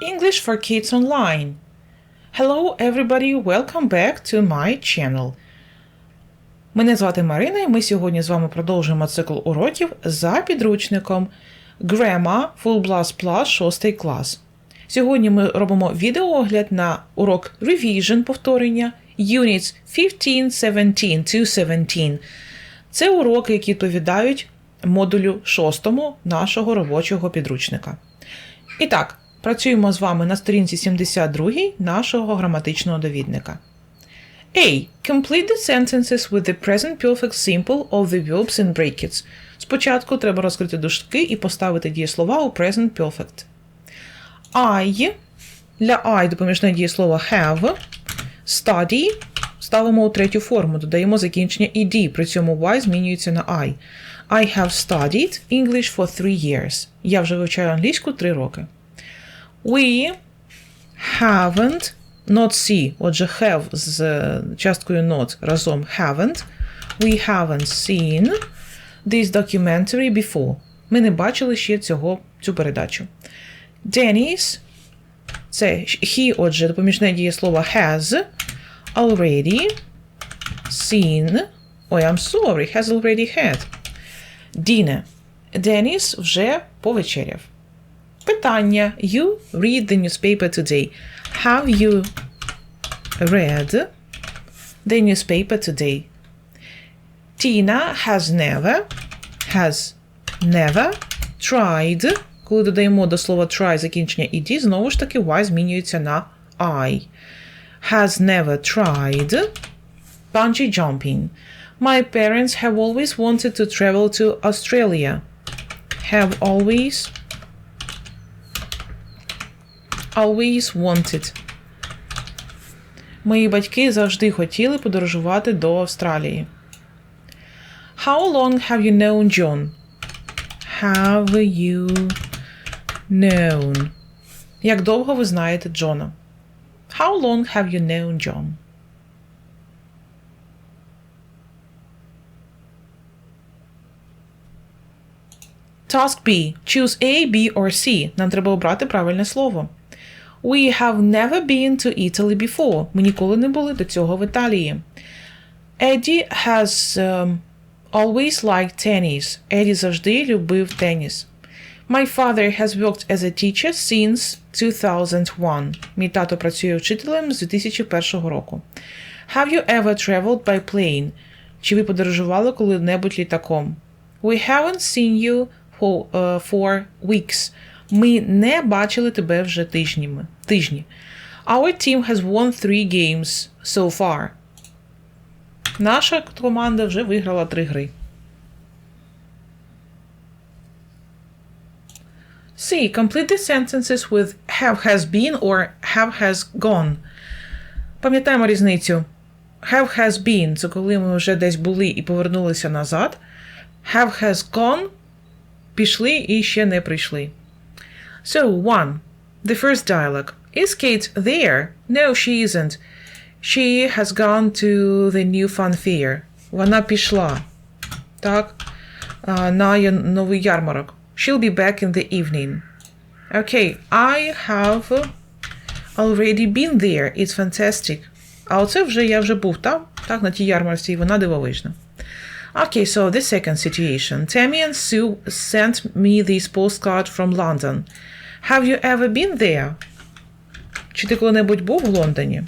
English for Kids Online. Hello, everybody, welcome back to my channel. Мене звати Марина, і ми сьогодні з вами продовжуємо цикл уроків за підручником Grammar Full Blast Plus 6 клас. Сьогодні ми робимо відеоогляд на урок Revision повторення Units 15, 17 to 17. Це уроки, які відповідають модулю 6 нашого робочого підручника. І так, працюємо з вами на сторінці 72 нашого граматичного довідника. A. Complete the sentences with the present perfect simple of the verbs in brackets. Спочатку треба розкрити дужки і поставити дієслова у present perfect. I. Для I допоміжне дієслово have. Study. Ставимо у третю форму, додаємо закінчення ed, при цьому Y змінюється на I. I have studied English for three years. Я вже вивчаю англійську 3 роки. We haven't not see. Отже, have з часткою not разом haven't. We haven't seen this documentary before. Ми не бачили ще цього, цю передачу. Dennis це he, отже, допоміжне дієслово has already seen. Ой, I'm sorry, has already had. Діне. Деніс вже повечеряв. Питання. You read the newspaper today. Have you read the newspaper today? Tina has never has never tried. Коли додаємо до слова try закінчення ed, знову ж таки y змінюється на I. Has never tried bungee jumping. My parents have always wanted to travel to Australia. Have always always wanted. Мої батьки завжди хотіли подорожувати до Австралії. How long have you known John? Have you known? Як довго ви знаєте Джона? How long have you known John? Task B. Choose A, B or C. Нам треба обрати правильне слово. We have never been to Italy before. Ми ніколи не були до цього в Італії. Eddie has um, always liked tennis. Еді завжди любив теніс. My father has worked as a teacher since 2001. Мій тато працює вчителем з 2001 року. Have you ever traveled by plane? Чи ви подорожували коли-небудь літаком? We haven't seen you for, uh, for weeks. Ми не бачили тебе вже тижнями. тижні. Our team has won three games so far. Наша команда вже виграла три гри. C. Complete the sentences with have has been or have has gone. Пам'ятаємо різницю. Have has been це коли ми вже десь були і повернулися назад. Have has gone пішли і ще не прийшли. So, one. The first dialogue. Is Kate there? No, she isn't. She has gone to the new fun fair. Вона пішла. Так. На новий ярмарок. She'll be back in the evening. Okay, I have already been there. It's fantastic. А оце вже я вже був там, так, на тій ярмарці, і вона дивовижна. Okay, so the second situation. Tammy and Sue sent me this postcard from London. Have you ever been there? Чи ти коли-небудь був в Лондоні?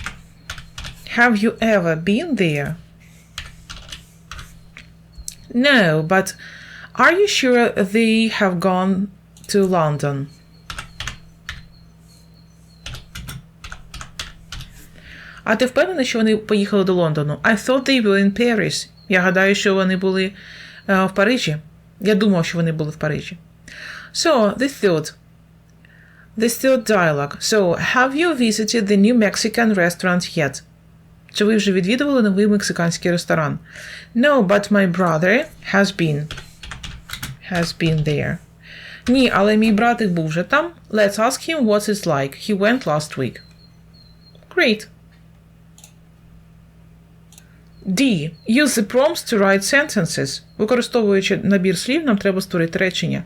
Have you ever been there? No, but are you sure they have gone to London? А ти впевнений, що вони поїхали до Лондону? I thought they were in Paris. Я гадаю, що вони були uh, в Парижі. Я думав, що вони були в Парижі. So, the third. The third dialogue. So, have you visited the new Mexican restaurant yet? Чи ви вже відвідували новий мексиканський ресторан? No, but my brother has been. Has been there. Ні, але мій братик був вже там. Let's ask him what it's like. He went last week. Great. D. Use the prompts to write sentences. Використовуючи набір слів, нам треба створити речення.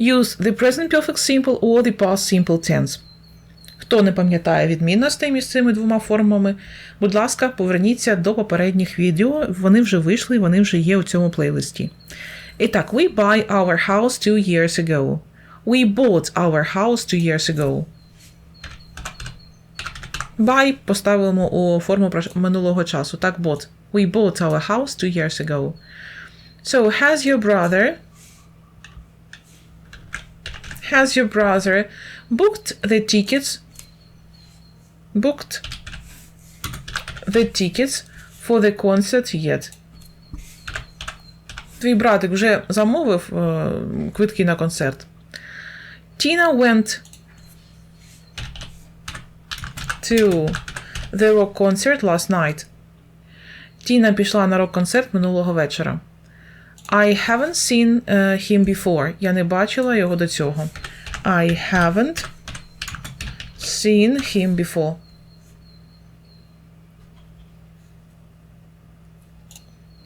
Use the present perfect simple or the past simple tense. Хто не пам'ятає відмінностей між цими двома формами, будь ласка, поверніться до попередніх відео. Вони вже вийшли, вони вже є у цьому плейлисті. І так, we buy our house two years ago. We bought our house two years ago. Buy поставимо у форму минулого часу. Так, bought. We bought our house two years ago. So, has your brother has your brother booked the tickets booked the tickets for the concert yet? Твій братик вже замовив е, квитки на концерт. Tina went to the rock concert last night. Тіна пішла на рок-концерт минулого вечора. I haven't seen uh, him before. Я не бачила його до цього. I haven't seen him before.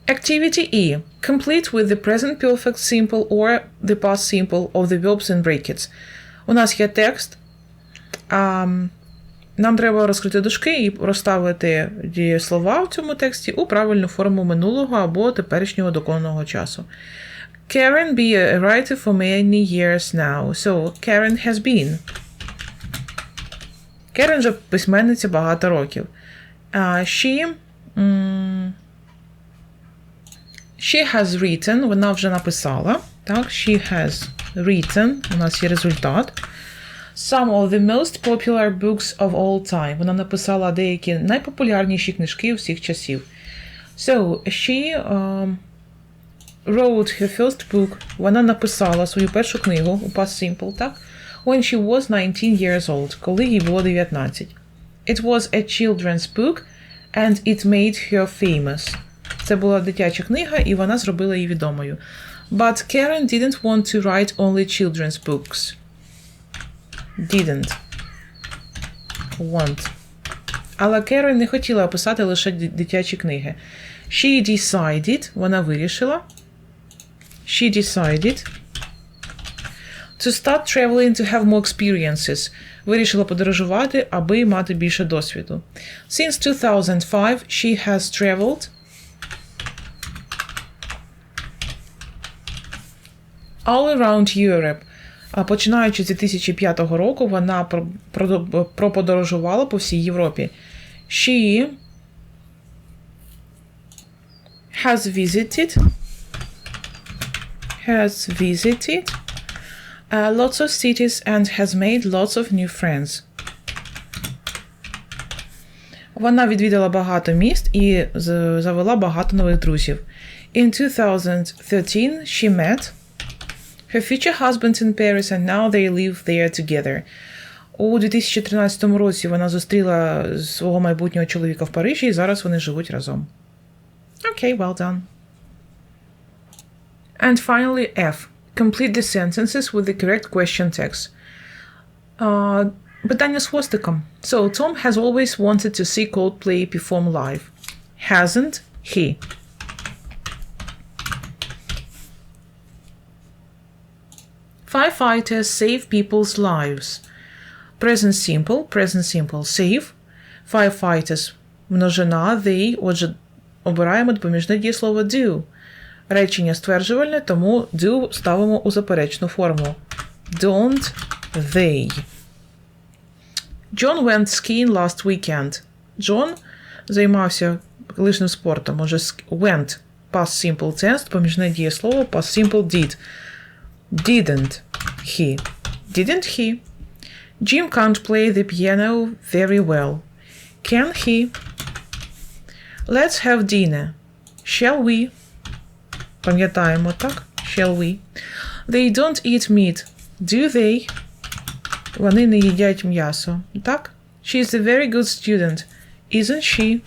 Activity E. Complete with the present perfect simple or the past simple of the verbs in brackets. У нас є текст. А, нам треба розкрити дужки і розставити дієслова в цьому тексті у правильну форму минулого або теперішнього доконного часу. Karen be a writer for many years now. So, Karen has been. Karen вже письменниця багато років. Uh, she, um, she has written, вона вже написала. Так, she has written, у нас є результат. Some of the most popular books of all time. Вона написала деякі найпопулярніші книжки всіх часів. So, she um, wrote her first book. Вона написала свою першу книгу у Past Simple, так? When she was 19 years old, коли їй було 19. It was a children's book, and it made her famous. Це була дитяча книга, і вона зробила її відомою. But Karen didn't want to write only children's books. Didn't want. Але Керен не хотіла писати лише дитячі книги. She decided, вона вирішила. She decided to start traveling to have more experiences. Вирішила подорожувати, аби мати більше досвіду. Since 2005, she has traveled all around Europe. Починаючи з 2005 року, вона проподорожувала по всій Європі. She has visited has visited uh, lots of cities and has made lots of new friends. Вона відвідала багато міст і завела багато нових друзів. In 2013 she met her future husband in Paris and now they live there together. У 2013 році вона зустріла свого майбутнього чоловіка в Парижі і зараз вони живуть разом. Окей, okay, well done. And finally, F. Complete the sentences with the correct question text. Uh, питання з хвостиком. So, Tom has always wanted to see Coldplay perform live. Hasn't he? Firefighters save people's lives. Present simple, present simple, save. Firefighters множина, they, отже, обираємо допоміжне дієслово do. Речення стверджувальне, тому do ставимо у заперечну форму. Don't they. John went skiing last weekend. John займався лижним спортом. Може, went past simple tense, поміжне дієслово past simple did. Didn't he? Didn't he? Jim can't play the piano very well. Can he? Let's have dinner. Shall we? Пам'ятаємо, так? Shall we? They don't eat meat. Do they? Вони не їдять м'ясо. Так? She's a very good student. Isn't she?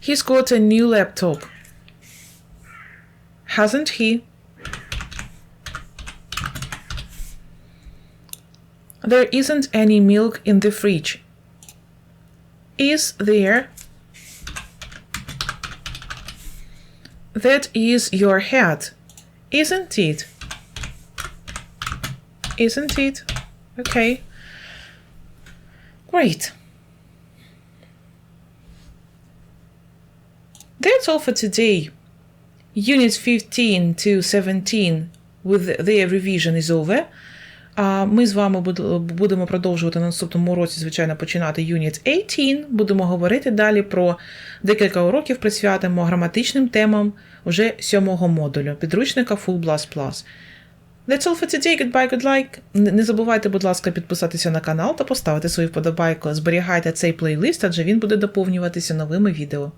He's got a new laptop. Hasn't he? There isn't any milk in the fridge. Is there? That is your hat, isn't it? Isn't it? Okay. Great. That's all for today. Units 15 to 17 with their revision is over. А ми з вами будемо продовжувати на наступному уроці, звичайно, починати Unit 18. Будемо говорити далі про декілька уроків присвятимо граматичним темам вже сьомого модулю підручника Full Blast Plus. That's all for today. Goodbye, good like. Не не забувайте, будь ласка, підписатися на канал та поставити свою вподобайку. Зберігайте цей плейлист, адже він буде доповнюватися новими відео.